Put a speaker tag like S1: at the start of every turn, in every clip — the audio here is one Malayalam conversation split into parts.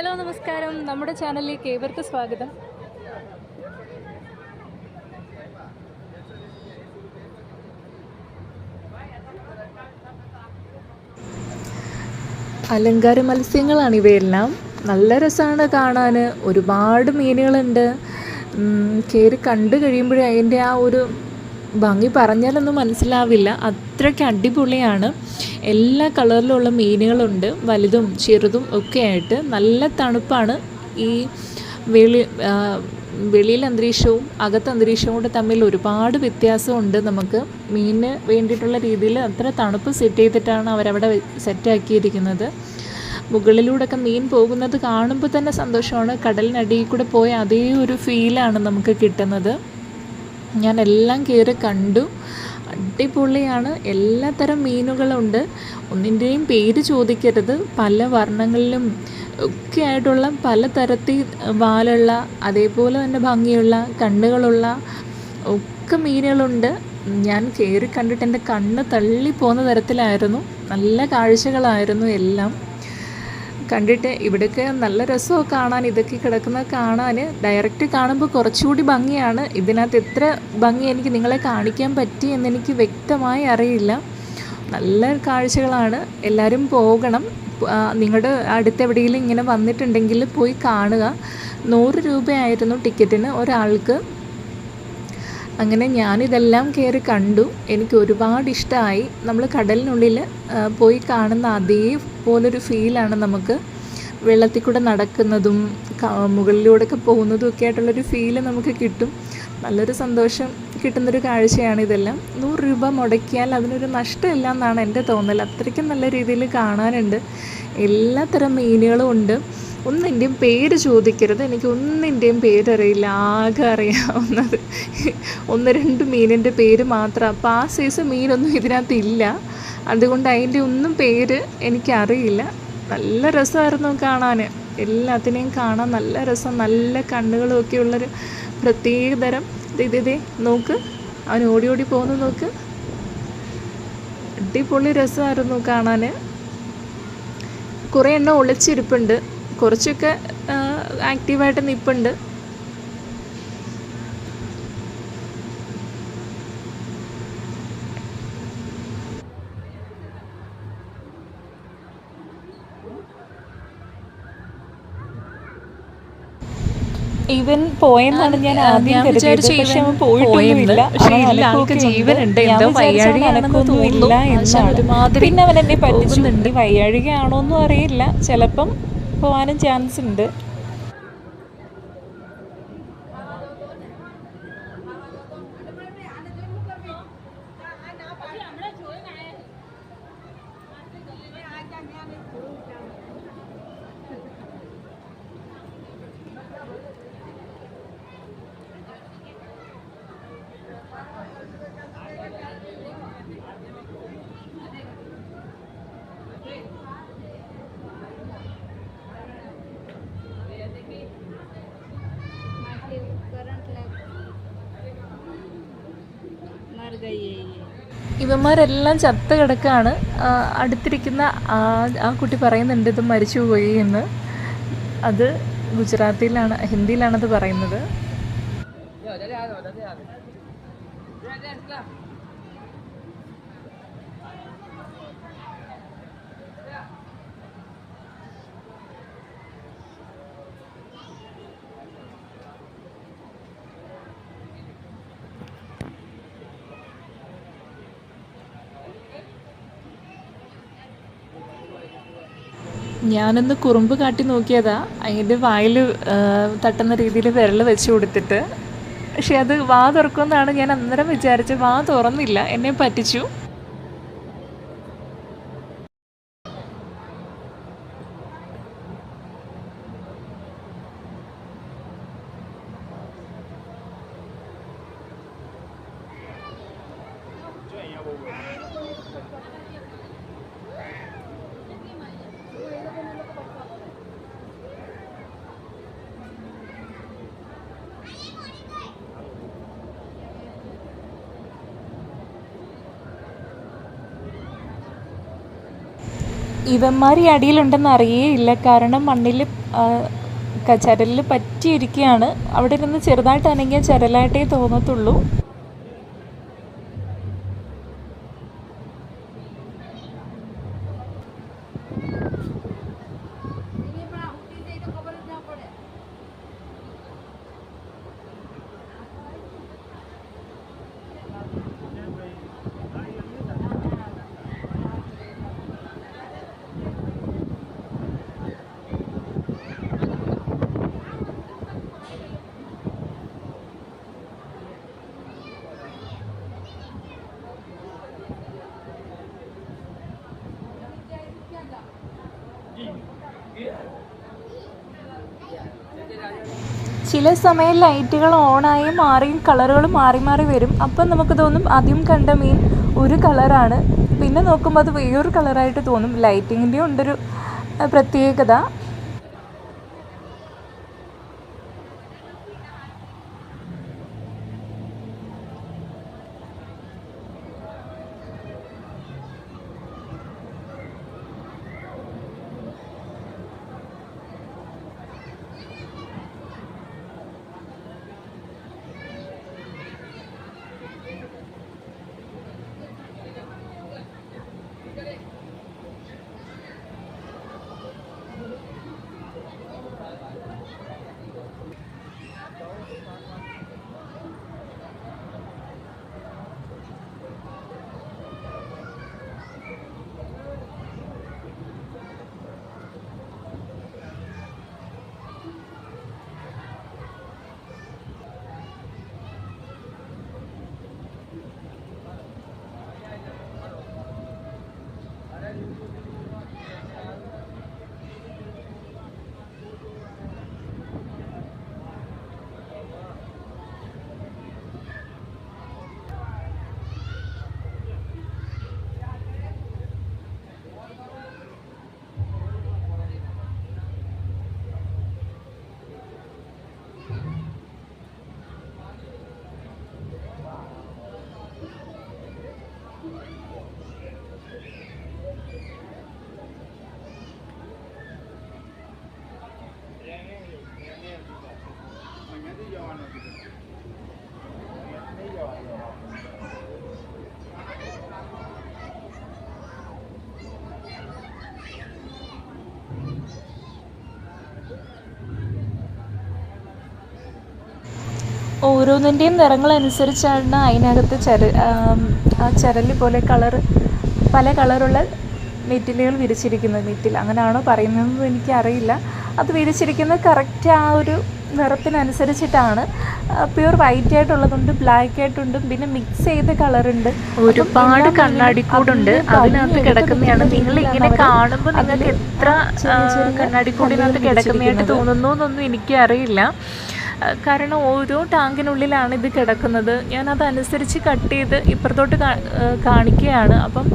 S1: നമസ്കാരം. നമ്മുടെ ചാനലിലേക്ക് ഏവർക്കും സ്വാഗതം.
S2: അലങ്കാര മത്സ്യങ്ങളാണ് ഇവയെല്ലാം. നല്ല രസമാണ് കാണാൻ. ഒരുപാട് മീനുകളുണ്ട്. കയറി കണ്ടു കഴിയുമ്പോഴേ അതിന്റെ ആ ഒരു ഭംഗി പറഞ്ഞാലൊന്നും മനസ്സിലാവില്ല. അത്രയ്ക്ക് അടിപൊളിയാണ്. എല്ലാ കളറിലുള്ള മീനുകളുണ്ട്. വലുതും ചെറുതും ഒക്കെ ആയിട്ട് നല്ല തണുപ്പാണ്. ഈ വെളി വെളിയിൽ അന്തരീക്ഷവും അകത്ത് അന്തരീക്ഷവും കൂടെ തമ്മിൽ ഒരുപാട് വ്യത്യാസമുണ്ട് നമുക്ക്. മീനിന് വേണ്ടിയിട്ടുള്ള രീതിയിൽ അത്ര തണുപ്പ് സെറ്റ് ചെയ്തിട്ടാണ് അവരവിടെ സെറ്റാക്കിയിരിക്കുന്നത് മുകളിലൂടെയൊക്കെ മീൻ പോകുന്നത് കാണുമ്പോൾ തന്നെ സന്തോഷമാണ്. കടലിനടിയിൽ കൂടെ പോയ അതേ ഒരു ഫീലാണ് നമുക്ക് കിട്ടുന്നത്. ഞാൻ എല്ലാം കയറി കണ്ടു. അടിപൊളിയാണ്. എല്ലാത്തരം മീനുകളുണ്ട്. ഒന്നിന്റെയും പേര് ചോദിക്കരുത്. പല വർണങ്ങളിലും ഒക്കെ ആയിട്ടുള്ള പല തരത്തിൽ വാലുള്ള അതേപോലെ തന്നെ ഭംഗിയുള്ള കണ്ണുകളുള്ള ഒക്കെ മീനുകളുണ്ട്. ഞാൻ കയറി കണ്ടിട്ട് എന്റെ കണ്ണ് തള്ളി പോകുന്ന തരത്തിലായിരുന്നു. നല്ല കാഴ്ചകളായിരുന്നു എല്ലാം. കണ്ടിട്ട് ഇവിടെയൊക്കെ നല്ല രസമൊക്കെ കാണാൻ. ഇതൊക്കെ കിടക്കുന്നത് കാണാൻ ഡയറക്റ്റ് കാണുമ്പോൾ കുറച്ചുകൂടി ഭംഗിയാണ്. ഇതിനകത്ത് എത്ര ഭംഗി എനിക്ക് നിങ്ങളെ കാണിക്കാൻ പറ്റി എന്നെനിക്ക് വ്യക്തമായി അറിയില്ല. നല്ല കാഴ്ചകളാണ്. എല്ലാവരും പോകണം. നിങ്ങളുടെ അടുത്ത് എവിടെയെങ്കിലും ഇങ്ങനെ വന്നിട്ടുണ്ടെങ്കിൽ പോയി കാണുക. നൂറ് രൂപയായിരുന്നു ടിക്കറ്റിന് ഒരാൾക്ക്. അങ്ങനെ ഞാനിതെല്ലാം കയറി കണ്ടു. എനിക്ക് ഒരുപാട് ഇഷ്ടമായി നമ്മൾ കടലിനുള്ളിൽ പോയി കാണുന്ന അതേപോലൊരു ഫീലാണ് നമുക്ക് വെള്ളത്തിൽ കൂടെ നടക്കുന്നതും മുകളിലൂടെയൊക്കെ പോകുന്നതും ഒക്കെ ആയിട്ടുള്ളൊരു ഫീൽ നമുക്ക് കിട്ടും. നല്ലൊരു സന്തോഷം. കിട്ടുന്നൊരു കാഴ്ചയാണ് ഇതെല്ലാം. നൂറ് രൂപ മുടക്കിയാൽ അതിനൊരു നഷ്ടമില്ല എന്നാണ് എന്റെ തോന്നൽ. അത്രയ്ക്കും നല്ല രീതിയിൽ കാണാനുണ്ട്. എല്ലാത്തരം മീനുകളും ഉണ്ട്. ഒന്നിന്റെയും പേര് ചോദിക്കരുത്. എനിക്ക് ഒന്നിന്റെയും പേരറിയില്ല. ആകെ അറിയാവുന്നത് ഒന്ന് രണ്ട് മീനിന്റെ പേര് മാത്രം. അപ്പോൾ ആ സൈസ് മീനൊന്നും ഇതിനകത്തില്ല അതുകൊണ്ട് അതിന്റെ ഒന്നും പേര് എനിക്കറിയില്ല. നല്ല രസമായിരുന്നു കാണാൻ. എല്ലാത്തിനെയും കാണാൻ നല്ല രസം. നല്ല കണ്ണുകളും ഒക്കെ ഉള്ളൊരു പ്രത്യേകതരം ദേ ദേ നോക്ക്. അവൻ ഓടി ഓടി പോകുന്നു നോക്ക്. അടിപൊളി രസമായിരുന്നു കാണാൻ കുറേ എണ്ണം ഒളിച്ചിരിപ്പുണ്ട്. കുറച്ചൊക്കെ ആക്റ്റീവായിട്ട് നിൽപ്പുണ്ട്
S1: ഇവൻ പോയെന്നാണ് ഞാൻ ആദ്യം കരുതിയത് പക്ഷെ അവൻ പോയിട്ടൊന്നുമില്ല.
S2: ജീവനുണ്ട്. എന്തോ
S1: എന്നാണ്. പിന്നെ അവൻ എന്നെ
S2: പറ്റിച്ചിട്ടുണ്ട്.
S1: വയ്യാഴികയാണോന്നും അറിയില്ല ചിലപ്പം പോവാനും ചാൻസ് ഉണ്ട്
S2: ഇവന്മാരെല്ലാം ചത്ത് കിടക്കാണ്. അടുത്തിരിക്കുന്ന ആ ആ കുട്ടി പറയുന്നുണ്ട് ഇത് മരിച്ചുപോയി എന്ന്. അത് ഗുജറാത്തിയിലാണ് ഹിന്ദിയിലാണത് പറയുന്നത്. ഞാനൊന്ന് കുറുമ്പ് കാട്ടി നോക്കിയതാ. അതിന്റെ വായിൽ തട്ടുന്ന രീതിയിൽ വിരൽ വെച്ച് കൊടുത്തിട്ട്. പക്ഷെ അത് വാ തുറക്കുമെന്നാണ് ഞാൻ അന്നേരം വിചാരിച്ചത്. വാ തുറന്നില്ല. എന്നെ പറ്റിച്ചു.
S1: ഇവന്മാർ ഈ അടിയിലുണ്ടെന്ന് അറിയേയില്ല. കാരണം മണ്ണിൽ ചരലിൽ പറ്റിയിരിക്കുകയാണ്. അവിടെ ഇരുന്ന് ചെറുതായിട്ട് അനങ്ങിയ ചരലായിട്ടേ തോന്നത്തുള്ളൂ. ചില സമയം ലൈറ്റുകൾ ഓണായി മാറിയും കളറുകൾ മാറി മാറി വരും. അപ്പം നമുക്ക് തോന്നും ആദ്യം കണ്ട മീൻ ഒരു കളറാണ്. പിന്നെ നോക്കുമ്പോൾ അത് വേറൊരു കളറായിട്ട് തോന്നും. ലൈറ്റിങ്ങിന്റെ ഉണ്ടൊരു പ്രത്യേകത. ഓരോന്നിന്റെയും നിറങ്ങളനുസരിച്ചാണ് അതിനകത്ത് ചര ആം, ചരൽ പോലെ കളർ പല കളറുള്ള മെറ്റിലുകൾ വിരിച്ചിരിക്കുന്നത്. മെറ്റിൽ അങ്ങനെയാണോ പറയുന്നതെന്ന് എനിക്കറിയില്ല. അത് വിരിച്ചിരിക്കുന്നത് കറക്റ്റ് ആ ഒരു നിറത്തിനനുസരിച്ചിട്ടാണ്. പ്യൂർ വൈറ്റ് ആയിട്ടുള്ളതുണ്ട് ബ്ലാക്ക് ആയിട്ടുണ്ട് പിന്നെ മിക്സ് ചെയ്ത കളറുണ്ട്.
S2: ഒരുപാട് കണ്ണാടി കണ്ണാടിക്കൂടുണ്ട്. അതിനകത്ത് കിടക്കുന്നതാണ്. നിങ്ങൾ ഇങ്ങനെ കാണുമ്പോൾ നിങ്ങൾക്ക് എത്ര കണ്ണാടി കണ്ണാടിക്കൂടിനകത്ത് കിടക്കുന്നതായിട്ട് തോന്നുന്നു എന്നൊന്നും എനിക്ക് അറിയില്ല കാരണം ഓരോ ടാങ്കിനുള്ളിലാണ് ഇത് കിടക്കുന്നത്. ഞാൻ അതനുസരിച്ച് കട്ട് ചെയ്ത് ഇപ്പുറത്തോട്ട് കാണിക്കുകയാണ്. അപ്പം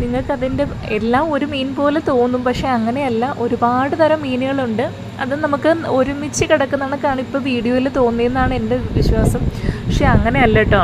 S2: നിങ്ങൾക്ക് അതിന്റെ എല്ലാം ഒരു മീൻ പോലെ തോന്നും പക്ഷേ അങ്ങനെയല്ല. ഒരുപാട് തരം മീനുകളുണ്ട്. അത് നമുക്ക് ഒരുമിച്ച് കിടക്കുന്നതാണ് ഇപ്പോൾ വീഡിയോയിൽ തോന്നിയെന്നാണ് എന്റെ വിശ്വാസം. പക്ഷേ അങ്ങനെയല്ല കേട്ടോ.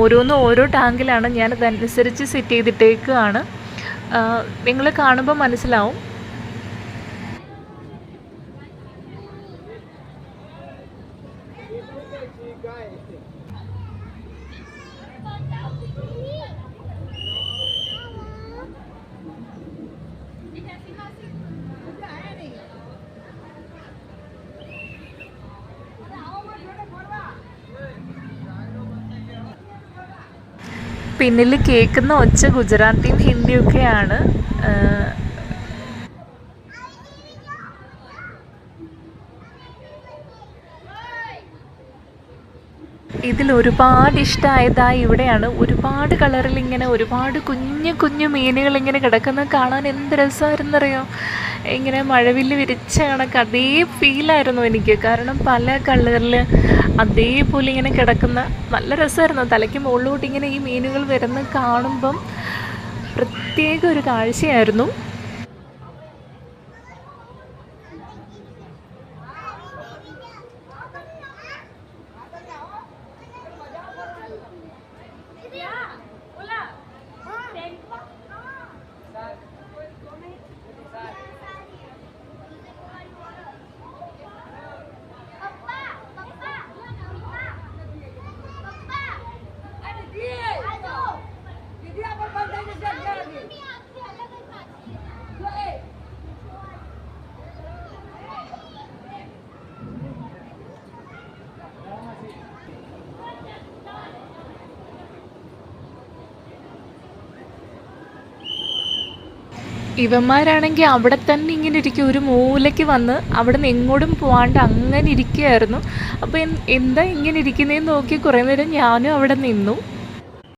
S2: ഓരോന്നും ഓരോ ടാങ്കിലാണ് ഞാനതനുസരിച്ച് സെറ്റ് ചെയ്തിട്ടേക്കുകയാണ് നിങ്ങൾ കാണുമ്പോൾ മനസ്സിലാവും. പിന്നിൽ കേൾക്കുന്ന ഒച്ച ഗുജറാത്തിയും ഹിന്ദിയൊക്കെയാണ് ഇതിൽ ഒരുപാട് ഇഷ്ടമായതാ ഇവിടെയാണ്. ഒരുപാട് കളറിൽ ഇങ്ങനെ ഒരുപാട് കുഞ്ഞു കുഞ്ഞു മീനുകൾ ഇങ്ങനെ കിടക്കുന്നത് കാണാൻ എന്ത് രസമായിരുന്നറിയോ? ഇങ്ങനെ മഴവില്ല് വിരിച്ച കണക്ക് അതേ ഫീലായിരുന്നു എനിക്ക്. കാരണം പല കളറിൽ അതേപോലെ ഇങ്ങനെ കിടക്കുന്ന നല്ല രസമായിരുന്നു. തലയ്ക്ക് മുകളിലോട്ട് ഇങ്ങനെ ഈ മീനുകൾ വരുന്ന കാണുമ്പം പ്രത്യേക ഒരു കാഴ്ചയായിരുന്നു. ഇവന്മാരാണെങ്കിൽ അവിടെ തന്നെ ഇങ്ങനെ ഇരിക്കും. ഒരു മൂലയ്ക്ക് വന്ന് അവിടെ നിന്ന് എങ്ങോട്ടും പോകാണ്ട് അങ്ങനെ ഇരിക്കുകയായിരുന്നു. അപ്പോൾ എന്താ ഇങ്ങനെ ഇരിക്കുന്നതെന്ന് നോക്കി കുറേ നേരം ഞാനും അവിടെ നിന്നു.